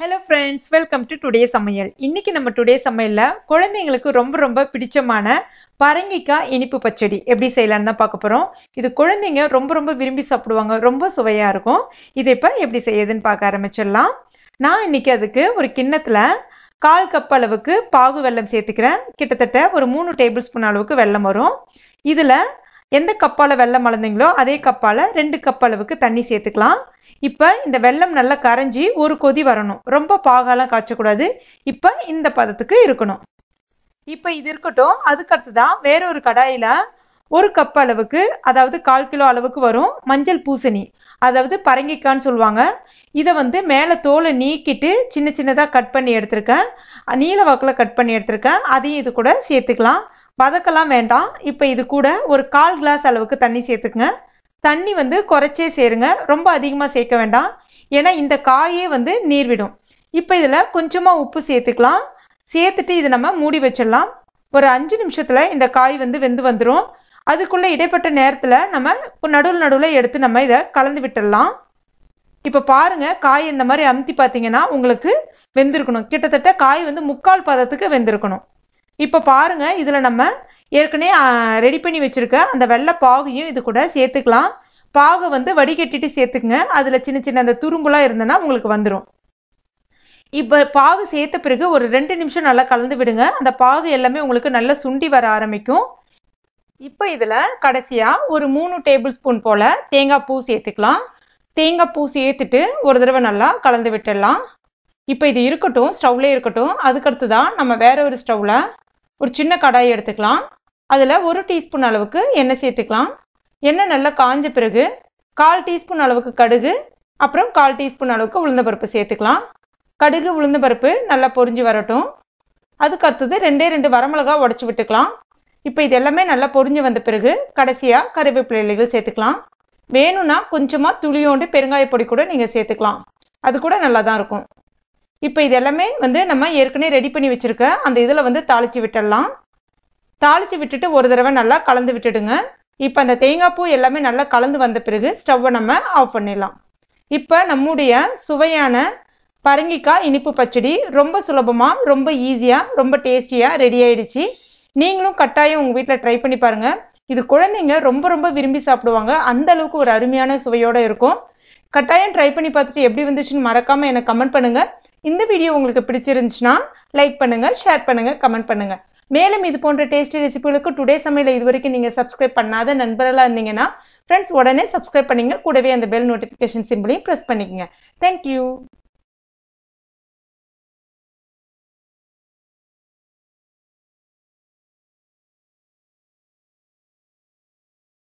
Hello friends welcome to today சமையல் இன்றைக்கி நம்ம டுடே சமையலில் குழந்தைங்களுக்கு ரொம்ப ரொம்ப பிடிச்சமான பரங்கிக்காய் இனிப்பு பச்சடி எப்படி செய்யலான்னு தான் பார்க்க போகிறோம் இது குழந்தைங்க ரொம்ப ரொம்ப விரும்பி சாப்பிடுவாங்க ரொம்ப சுவையாக இருக்கும். இதை இப்போ எப்படி செய்யுதுன்னு பார்க்க ஆரம்பிச்சிடலாம். நான் இன்னைக்கு அதுக்கு ஒரு கிண்ணத்தில் கால் கப் அளவுக்கு பாகு வெல்லம் சேர்த்துக்கிறேன். கிட்டத்தட்ட ஒரு மூணு டேபிள் ஸ்பூன் அளவுக்கு வெல்லம் வரும். இதில் எந்த கப்பால் வெல்லம் அளந்தீங்களோ அதே கப்பால் ரெண்டு கப் அளவுக்கு தண்ணி சேர்த்துக்கலாம். இப்போ இந்த வெல்லம் நல்லா கரைஞ்சி ஒரு கொதி வரணும். ரொம்ப பாகாலாம் காய்ச்சக்கூடாது. இப்போ இந்த பதத்துக்கு இருக்கணும். இப்போ இது இருக்கட்டும். அதுக்கடுத்து தான் வேறொரு கடாயில் ஒரு கப் அளவுக்கு அதாவது கால் கிலோ அளவுக்கு வரும் மஞ்சள் பூசணி. அதாவது பரங்கிக்கான்னு சொல்லுவாங்க. இதை வந்து மேலே தோலை நீக்கிட்டு சின்ன சின்னதாக கட் பண்ணி எடுத்திருக்கேன். நீல வாக்கில் கட் பண்ணி எடுத்திருக்கேன். அதையும் இது கூட சேர்த்துக்கலாம். வதக்கலாம் வேண்டாம். இப்போ இது கூட ஒரு கால் கிளாஸ் அளவுக்கு தண்ணி சேர்த்துக்குங்க. தண்ணி வந்து குறைச்சே சேருங்க. ரொம்ப அதிகமாக சேர்க்க வேண்டாம். ஏன்னா இந்த காயே வந்து நீர் விடும் இப்போ இதில் கொஞ்சமாக உப்பு சேர்த்துக்கலாம். சேர்த்துட்டு இதை நம்ம மூடி வச்சிடலாம். ஒரு அஞ்சு நிமிஷத்தில் இந்த காய் வந்து வெந்து வந்துடும் அதுக்குள்ளே இடைப்பட்ட நேரத்தில் நம்ம நடுவில் நடுவில் எடுத்து நம்ம இதை கலந்து விட்டுடலாம். இப்போ பாருங்கள் காய் இந்த மாதிரி அமுத்தி பார்த்தீங்கன்னா உங்களுக்கு வெந்திருக்கணும். கிட்டத்தட்ட காய் வந்து முக்கால் பதத்துக்கு வெந்திருக்கணும். இப்போ பாருங்க இதில் நம்ம ஏற்கனவே ரெடி பண்ணி வச்சுருக்க அந்த வெள்ளை பாகையும் இது கூட சேர்த்துக்கலாம். பாகை வந்து வடிகட்டிட்டு சேர்த்துக்குங்க. அதில் சின்ன சின்ன அந்த துரும்புலாம் இருந்ததுன்னா உங்களுக்கு வந்துடும் இப்போ பாகு சேர்த்த பிறகு ஒரு ரெண்டு நிமிஷம் நல்லா கலந்து விடுங்க. அந்த பாகு எல்லாமே உங்களுக்கு நல்லா சுண்டி வர ஆரம்பிக்கும். இப்போ இதில் கடைசியாக ஒரு மூணு டேபிள் ஸ்பூன் போல் தேங்காய் பூ சேர்த்துக்கலாம். தேங்காய் பூ சேர்த்துட்டு ஒரு தடவை நல்லா கலந்து விட்டுடலாம். இப்போ இது இருக்கட்டும் ஸ்டவ்லேயே இருக்கட்டும். அதுக்கடுத்து தான் நம்ம வேற ஒரு ஸ்டவ்வில் ஒரு சின்ன கடாய் எடுத்துக்கலாம். அதில் ஒரு டீஸ்பூன் அளவுக்கு எண்ணெய் சேர்த்துக்கலாம். எண்ணெய் நல்லா காஞ்ச பிறகு கால் டீஸ்பூன் அளவுக்கு கடுகு அப்புறம் கால் டீஸ்பூன் அளவுக்கு உளுந்தப்பருப்பு சேர்த்துக்கலாம். கடுகு உளுந்தப்பருப்பு நல்லா பொரிஞ்சு வரட்டும். அதுக்கு அடுத்தது ரெண்டே ரெண்டு வரமிளகா உடச்சி விட்டுக்கலாம். இப்போ இது எல்லாமே நல்லா பொரிஞ்சு வந்த பிறகு கடைசியாக கருவேப்பிலை இலைகள் சேர்த்துக்கலாம். வேணும்னா கொஞ்சமாக துளியோண்டு பெருங்காய பொடி கூட நீங்கள் சேர்த்துக்கலாம். அது கூட நல்லா தான் இருக்கும். இப்போ இது எல்லாமே வந்து நம்ம ஏற்கனவே ரெடி பண்ணி வச்சுருக்க அந்த இதில் வந்து தாளித்து விட்டுடலாம். தாளித்து விட்டுட்டு ஒரு தடவை நல்லா கலந்து விட்டுடுங்க. இப்போ அந்த தேங்காய் பூ எல்லாமே நல்லா கலந்து வந்த பிறகு ஸ்டவ்வை நம்ம ஆஃப் பண்ணிடலாம். இப்போ நம்முடைய சுவையான பரங்கிக்காய் இனிப்பு பச்சடி ரொம்ப சுலபமாக ரொம்ப ஈஸியாக ரொம்ப டேஸ்டியாக ரெடி ஆயிடுச்சு. நீங்களும் கட்டாயம் உங்கள் வீட்டில் ட்ரை பண்ணி பாருங்கள் இது குழந்தைங்க ரொம்ப ரொம்ப விரும்பி சாப்பிடுவாங்க. அந்த அளவுக்கு ஒரு அருமையான சுவையோடு இருக்கும். கட்டாயம் ட்ரை பண்ணி பார்த்துட்டு எப்படி வந்துச்சுன்னு மறக்காமல் எனக்கு கமெண்ட் பண்ணுங்கள் இந்த வீடியோ உங்களுக்கு பிடிச்சிருந்துச்சுன்னா லைக் பண்ணுங்கள் ஷேர் பண்ணுங்கள் கமெண்ட் பண்ணுங்கள் மேலும் இது போன்ற டேஸ்டி ரெசிபிகளுக்கு டுடே சமையல் இது வரைக்கும் நீங்கள் சப்ஸ்கிரைப் பண்ணாத நண்பர்களாக இருந்தீங்கன்னா ஃப்ரெண்ட்ஸ் உடனே சப்ஸ்கிரைப் பண்ணிங்க. கூடவே அந்த பெல் நோட்டிஃபிகேஷன் சிம்பிளையும் ப்ரெஸ் பண்ணிக்கங்க. Thank you